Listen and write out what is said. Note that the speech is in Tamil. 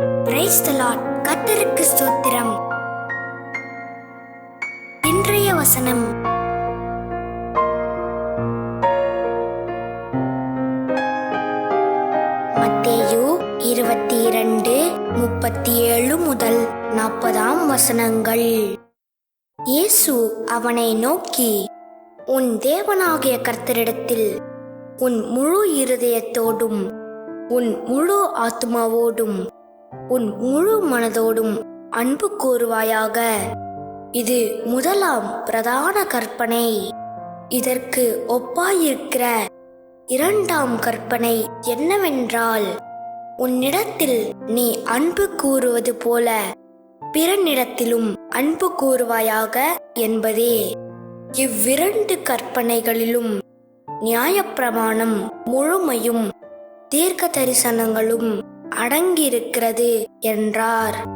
பிரைஸ் த லார்ட் கர்த்தருக்கு ஸ்தோத்திரம். இன்றைய வசனம். மத்தேயு இருபத்தி இரண்டு முப்பத்தி ஏழு முதல் நாற்பதாம் வசனங்கள். இயேசு அவனை நோக்கி உன் தேவனாகிய கர்த்தரிடத்தில் உன் முழு இருதயத்தோடும் உன் முழு ஆத்மாவோடும் உன் முழு மனதோடும் அன்பு கூறுவாயாக இது முதலாம் பிரதான கற்பனை. இதற்கு ஒப்பாயிருக்கிற இரண்டாம் கற்பனை என்னவென்றால் உன்னிடத்தில் நீ அன்பு கூறுவது போல பிறனிடத்திலும் அன்பு கூறுவாயாக என்பதே. இவ்விரண்டு கற்பனைகளிலும் நியாயப்பிரமாணம் முழுமையும் தீர்க்க தரிசனங்களும் அடங்கியிருக்கிறது என்றார்.